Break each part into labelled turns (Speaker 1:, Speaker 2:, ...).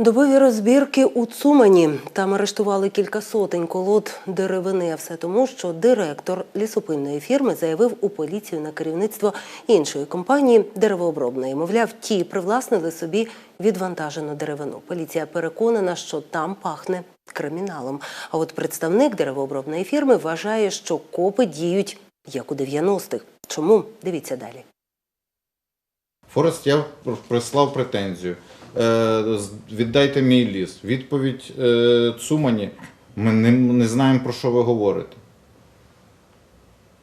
Speaker 1: Добові розбірки у Цумані. Там арештували кілька сотень колод деревини. А все тому, що директор лісопильної фірми заявив у поліцію на керівництво іншої компанії деревообробної. Мовляв, ті привласнили собі відвантажену деревину. Поліція переконана, що там пахне криміналом. А от представник деревообробної фірми вважає, що копи діють як у 90-х. Чому? Дивіться далі.
Speaker 2: Форест я прислав претензію. Е, віддайте мій ліс. Відповідь е, Цумані. Ми не, не знаємо, про що ви говорите.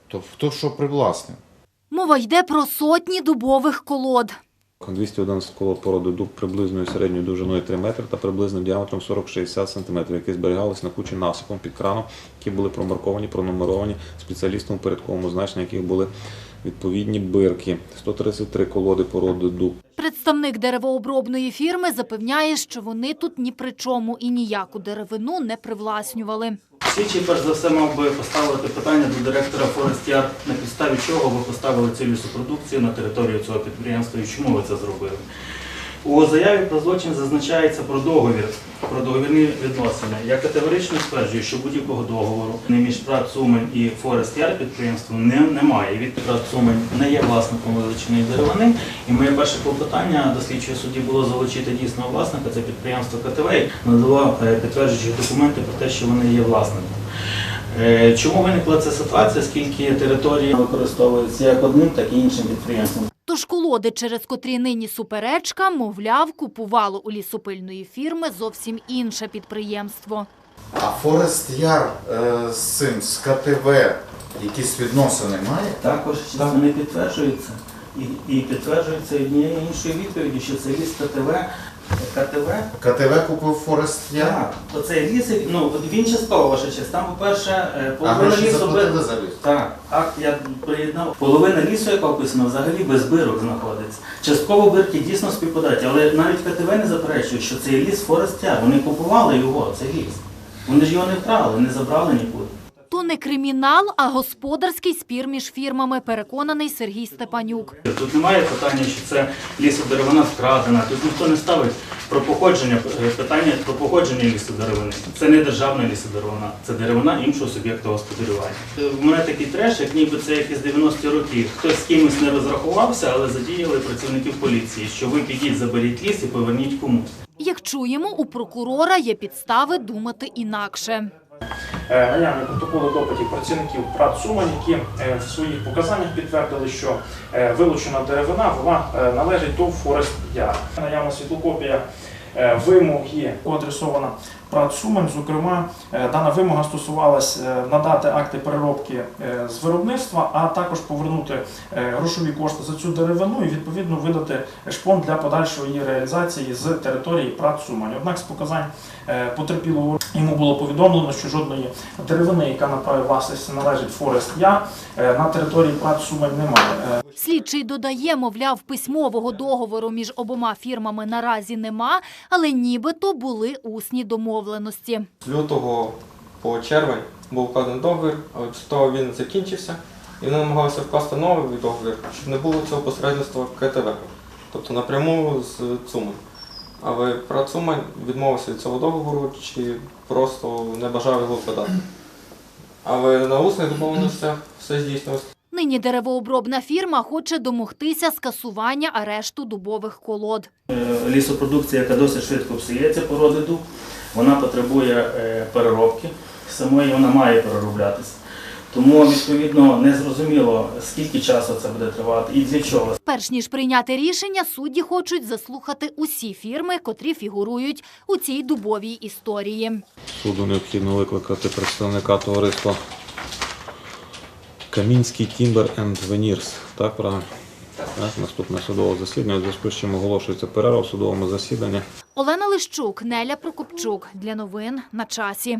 Speaker 2: То хто що привласнив?
Speaker 3: Мова йде про сотні дубових колод.
Speaker 4: 211 колод породи дуб приблизною середньою довжиною 3 метри та приблизним діаметром 40-60 см, які зберігалися на кучі насипом під краном, які були промарковані, пронумеровані спеціалістом у порядковому значенні, яких були відповідні бирки. 133 колоди породи дуб.
Speaker 3: Представник деревообробної фірми запевняє, що вони тут ні при чому і ніяку деревину не привласнювали.
Speaker 5: Слідчий, перш за все, мав би поставити питання до директора Форестя на підставі чого ви поставили цю лісопродукцію на територію цього підприємства і чому ви це зробили. У заяві про злочин зазначається про договір, про договірні відносини. Я категорично стверджую, що будь-якого договору між ПРАТ Сумень і Forest Yard підприємством не, немає. Від ПРАТ Сумень не є власником вилученої деревини. І моє перше клопотання до слідчої судді було залучити дійсного власника, це підприємство КТВ, надало е, підтверджуючі документи про те, що вони є власником. Е, Чому виникла ця ситуація, оскільки територія використовується як одним, так і іншим підприємством?
Speaker 3: Тож колоди, через котрі нині суперечка, мовляв, купувало у лісопильної фірми зовсім інше підприємство.
Speaker 2: А Форест Яр е, з цим, з КТВ, якісь відносини має?
Speaker 5: Також не підтверджується. І, і підтверджується однією іншою відповіддю, що це ліс КТВ. КТВ
Speaker 2: КТВ купив Форест Яр?
Speaker 5: Так, оцей ліс, ну от він частково честь. Там, по-перше, е,
Speaker 2: А
Speaker 5: половина
Speaker 2: гроші
Speaker 5: лісу
Speaker 2: заплатили
Speaker 5: без...
Speaker 2: за ліс?
Speaker 5: Так, акт я приєднав. Половина лісу, яка описана, взагалі без бирок знаходиться. Частково бирки дійсно співпадають, але навіть КТВ не заперечує, що цей ліс Форест Яр. Вони купували його, цей ліс. Вони ж його не вкрали, не забрали нікуди.
Speaker 3: То не кримінал, а господарський спір між фірмами, переконаний Сергій Степанюк.
Speaker 5: Тут немає питання, що це лісодеревина вкрадена. Тут ніхто не ставить про походження е, питання про походження лісодеревини. Це не державна лісодеревина, це деревина іншого суб'єкту господарювання. Е, В мене такий треш, як ніби це якісь 90-ті роки. Хтось з кимось не розрахувався, але задіяли працівників поліції, що ви підіть, заберіть ліс і поверніть комусь.
Speaker 3: Як чуємо, у прокурора є підстави думати інакше.
Speaker 6: Е, наявні протоколи допитів працівників Сумань, які е, в своїх показаннях підтвердили, що е, вилучена деревина вона належить до Форест Яр. Наявна світлокопія вимоги адресована ПРАТ Сумань. Зокрема, е, дана вимога стосувалась е, надати акти переробки е, з виробництва, а також повернути грошові кошти за цю деревину і відповідно видати шпон для подальшої її реалізації з території ПРАТ. Однак з показань потерпілого йому було повідомлено, що жодної деревини, яка на праві власності належить Форест Я, на території ПРАТ немає.
Speaker 3: Слідчий додає, мовляв, письмового договору між обома фірмами наразі нема, але нібито були усні домовленості.
Speaker 7: З лютого по червень був укладений договір, але після того він закінчився, і вони намагалися вкласти новий договір, щоб не було цього посередництва КТВ, тобто напряму з Цумань. Але про Цумань відмовився від цього договору чи просто не бажав його вкладати. Але на усних домовленостях все здійснилось.
Speaker 3: Нині деревообробна фірма хоче домогтися скасування арешту дубових колод.
Speaker 5: Е, Лісопродукція, яка досить швидко псується породи дуб, вона потребує е, переробки. Самої вона має перероблятися. Тому, відповідно, не зрозуміло, скільки часу це буде тривати і для чого.
Speaker 3: Перш ніж прийняти рішення, судді хочуть заслухати усі фірми, котрі фігурують у цій дубовій історії.
Speaker 4: Суду необхідно викликати представника товариства Камінський Timber and Veneers. Так, правильно? Так. Наступне судове засідання, у зв'язку з чим оголошується перерва в судовому засіданні.
Speaker 3: Олена Лищук, Неля Прокопчук. Для новин на часі.